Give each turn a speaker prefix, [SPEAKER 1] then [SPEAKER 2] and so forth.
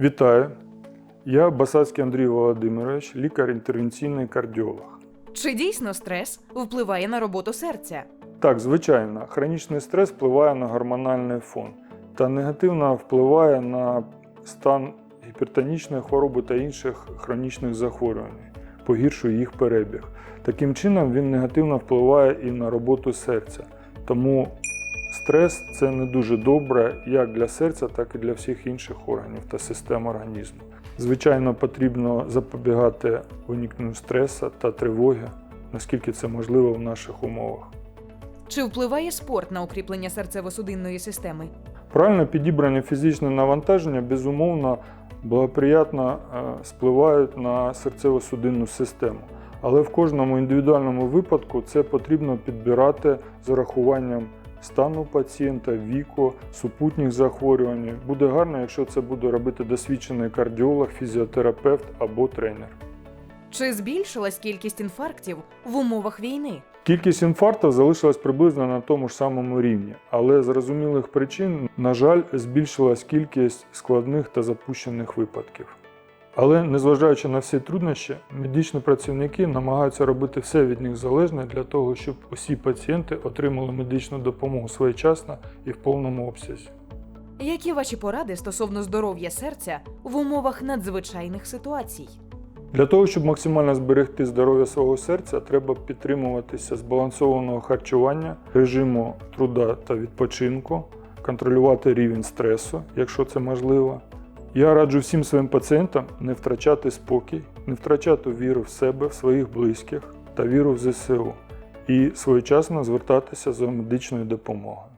[SPEAKER 1] Вітаю! Я Басацький Андрій Володимирович, лікар-інтервенційний кардіолог.
[SPEAKER 2] Чи дійсно стрес впливає на роботу серця?
[SPEAKER 1] Так, звичайно, хронічний стрес впливає на гормональний фон та негативно впливає на стан гіпертонічної хвороби та інших хронічних захворювань, погіршує їх перебіг. Таким чином, він негативно впливає і на роботу серця. Тому стрес це не дуже добре як для серця, так і для всіх інших органів та систем організму. Звичайно, потрібно запобігати уникненню стресу та тривоги, наскільки це можливо в наших умовах.
[SPEAKER 2] Чи впливає спорт на укріплення серцево-судинної системи?
[SPEAKER 1] Правильно підібрані фізичне навантаження безумовно благоприятно е, спливають на серцево-судинну систему. Але в кожному індивідуальному випадку це потрібно підбирати з урахуванням стану пацієнта, віку, супутніх захворювань. Буде гарно, якщо це буде робити досвідчений кардіолог, фізіотерапевт або тренер.
[SPEAKER 2] Чи збільшилась кількість інфарктів в умовах війни?
[SPEAKER 1] Кількість інфарктів залишилась приблизно на тому ж самому рівні, але з зрозумілих причин, на жаль, збільшилась кількість складних та запущених випадків. Але незважаючи на всі труднощі, медичні працівники намагаються робити все від них залежне для того, щоб усі пацієнти отримали медичну допомогу своєчасно і в повному обсязі.
[SPEAKER 2] Які ваші поради стосовно здоров'я серця в умовах надзвичайних ситуацій?
[SPEAKER 1] Для того, щоб максимально зберегти здоров'я свого серця, треба підтримуватися збалансованого харчування, режиму труда та відпочинку, контролювати рівень стресу, якщо це можливо. Я раджу всім своїм пацієнтам не втрачати спокій, не втрачати віру в себе, в своїх близьких та віру в ЗСУ і своєчасно звертатися за медичною допомогою.